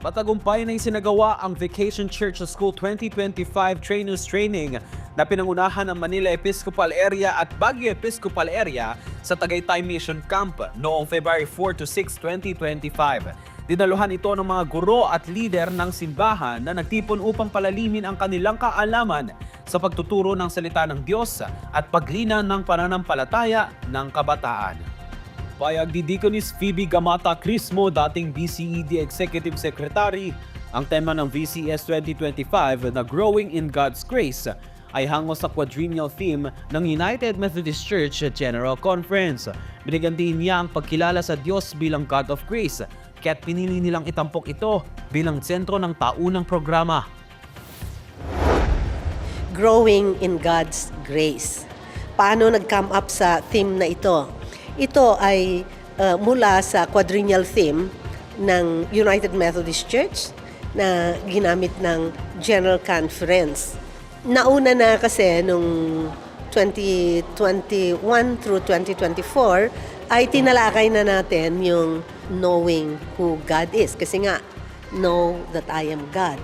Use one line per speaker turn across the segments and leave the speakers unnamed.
Matagumpay na isinagawa ang Vacation Church School 2025 Trainers Training na pinangunahan ng Manila Episcopal Area at Baguio Episcopal Area sa Tagaytay Mission Camp noong February 4 to 6, 2025. Dinaluhan ito ng mga guro at leader ng simbahan na nagtipon upang palalimin ang kanilang kaalaman sa pagtuturo ng salita ng Diyos at paglina ng pananampalataya ng kabataan. Payag ni Deaconess Phoebe Gamata Crismo, dating BCED Executive Secretary, ang tema ng VCS 2025 na Growing in God's Grace ay hango sa quadrennial theme ng United Methodist Church General Conference. Binigyan din niya ang pagkilala sa Diyos bilang God of Grace, kaya't pinili nilang itampok ito bilang sentro ng taunang programa.
growing in God's grace. Paano nag-come up sa theme na ito? Ito ay uh, mula sa quadrennial theme ng United Methodist Church na ginamit ng General Conference. Nauna na kasi nung 2021 through 2024 ay tinalakay na natin yung knowing who God is. Kasi nga, know that I am God.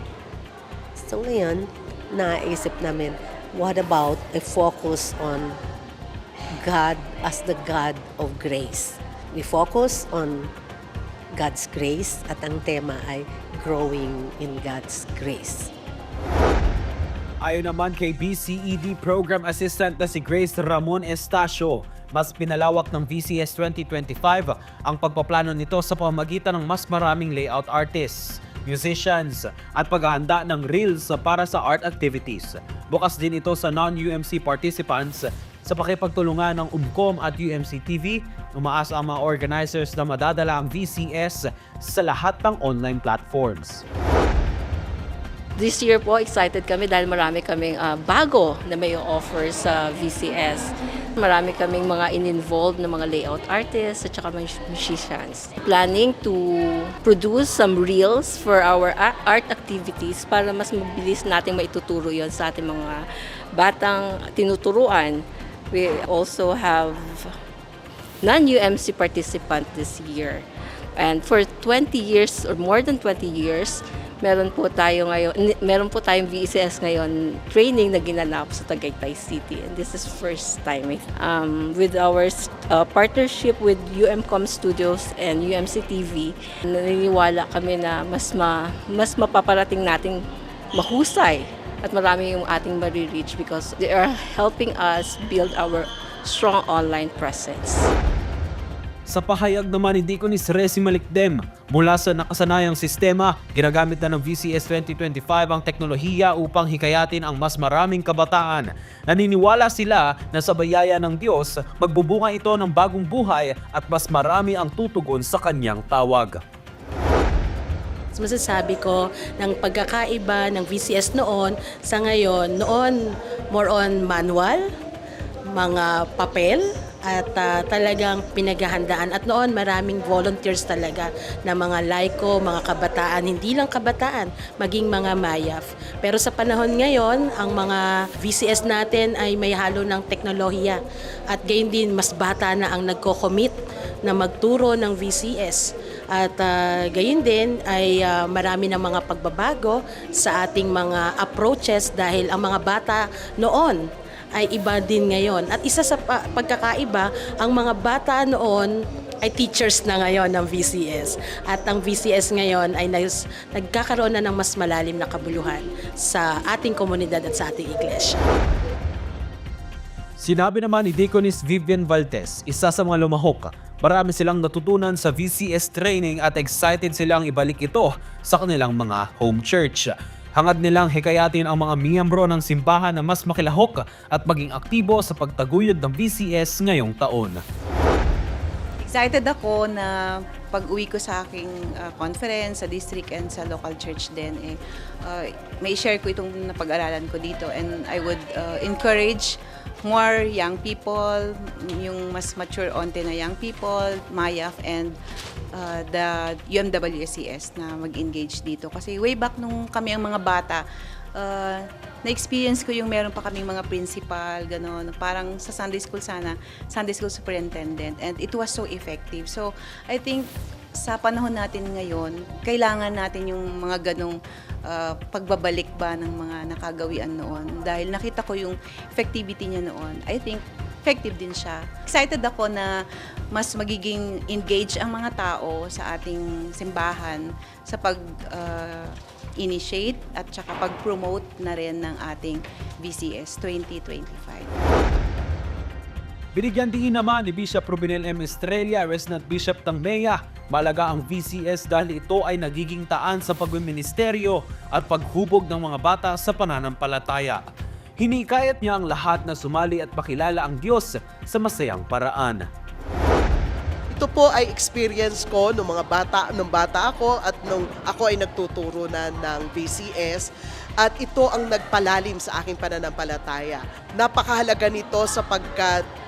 So ngayon, naisip namin, what about a focus on God as the God of grace? We focus on God's grace at ang tema ay growing in God's grace.
Ayon naman kay BCED Program Assistant na si Grace Ramon Estacio, mas pinalawak ng VCS 2025 ang pagpaplano nito sa pamamagitan ng mas maraming layout artists, musicians at paghahanda ng reels para sa art activities. Bukas din ito sa non-UMC participants sa pakipagtulungan ng UMCOM at UMC TV, umaasa ang mga organizers na madadala ang VCS sa lahat ng online platforms.
This year po, excited kami dahil marami kaming ah, bago na may offer sa VCS. Marami kaming mga in-involved na mga layout artists at saka mga musicians. Planning to produce some reels for our art activities para mas mabilis nating maituturo yon sa ating mga batang tinuturuan. We also have non-UMC participant this year. And for 20 years or more than 20 years, meron po tayo ngayon, meron po tayong VCS ngayon training na ginanap sa Tagaytay City. And this is first time eh. um, with our uh, partnership with UMCOM Studios and UMC TV. Naniniwala kami na mas ma, mas mapaparating nating mahusay at marami yung ating marireach because they are helping us build our strong online presence.
Sa pahayag naman ni Deaconess Resi Malikdem, mula sa nakasanayang sistema, ginagamit na ng VCS 2025 ang teknolohiya upang hikayatin ang mas maraming kabataan. Naniniwala sila na sa bayaya ng Diyos, magbubunga ito ng bagong buhay at mas marami ang tutugon sa kanyang tawag.
Masasabi ko ng pagkakaiba ng VCS noon sa ngayon, noon more on manual, mga papel, at ah, talagang pinaghahandaan. At noon maraming volunteers talaga na mga laiko, mga kabataan, hindi lang kabataan, maging mga mayaf. Pero sa panahon ngayon, ang mga VCS natin ay may halo ng teknolohiya. At gayon din, mas bata na ang nagko-commit na magturo ng VCS. At ah, gayon din ay ah, marami ng mga pagbabago sa ating mga approaches dahil ang mga bata noon ay iba din ngayon. At isa sa pa- pagkakaiba, ang mga bata noon ay teachers na ngayon ng VCS. At ang VCS ngayon ay nas- nagkakaroon na ng mas malalim na kabuluhan sa ating komunidad at sa ating iglesia.
Sinabi naman ni Deaconess Vivian Valtes, isa sa mga lumahok, marami silang natutunan sa VCS training at excited silang ibalik ito sa kanilang mga home church. Hangad nilang hikayatin ang mga miyembro ng simbahan na mas makilahok at maging aktibo sa pagtaguyod ng VCS ngayong taon.
Excited ako na pag uwi ko sa aking uh, conference sa district and sa local church din, eh, uh, may share ko itong napag-aralan ko dito and I would uh, encourage more young people, yung mas mature onte na young people, MAYAF and uh, the UMWSCS na mag-engage dito. Kasi way back nung kami ang mga bata, uh, na-experience ko yung meron pa kaming mga principal, gano'n, parang sa Sunday school sana, Sunday school superintendent, and it was so effective. So, I think sa panahon natin ngayon, kailangan natin yung mga ganong uh, pagbabalik ba ng mga nakagawian noon. Dahil nakita ko yung effectivity niya noon. I think effective din siya. Excited ako na mas magiging engage ang mga tao sa ating simbahan sa pag uh, initiate at saka pag-promote na rin ng ating VCS 2025.
Binigyan din naman ni Bishop Rubenel M. Estrella, Resident Bishop ng MEA, malaga ang VCS dahil ito ay nagiging taan sa pagmiministeryo at paghubog ng mga bata sa pananampalataya. Hinikayat niya ang lahat na sumali at pakilala ang Diyos sa masayang paraan.
Ito po ay experience ko nung mga bata, nung bata ako at nung ako ay nagtuturo na ng VCS at ito ang nagpalalim sa aking pananampalataya. Napakahalaga nito sapagkat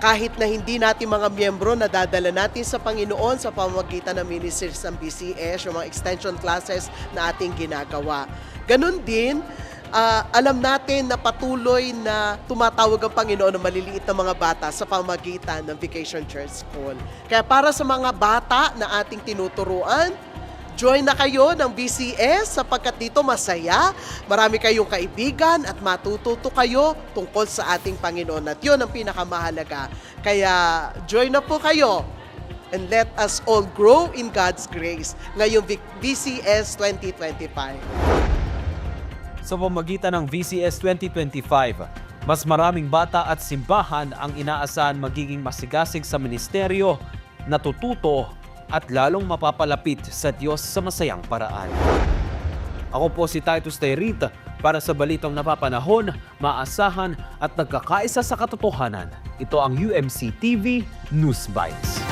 kahit na hindi natin mga miyembro na dadala natin sa Panginoon sa pamamagitan ng ministries ng BCS, yung mga extension classes na ating ginagawa. Ganon din, ah, alam natin na patuloy na tumatawag ang Panginoon ng maliliit na mga bata sa pamamagitan ng Vacation Church School. Kaya para sa mga bata na ating tinuturuan, join na kayo ng BCS sapagkat dito masaya, marami kayong kaibigan at matututo kayo tungkol sa ating Panginoon. At yun ang pinakamahalaga. Kaya join na po kayo and let us all grow in God's grace ngayong BCS 2025.
Sa pamagitan ng VCS 2025, mas maraming bata at simbahan ang inaasahan magiging masigasig sa ministeryo, natututo at lalong mapapalapit sa Diyos sa masayang paraan. Ako po si Titus Tayrita para sa balitang napapanahon, maasahan at nagkakaisa sa katotohanan. Ito ang UMC TV News Bites.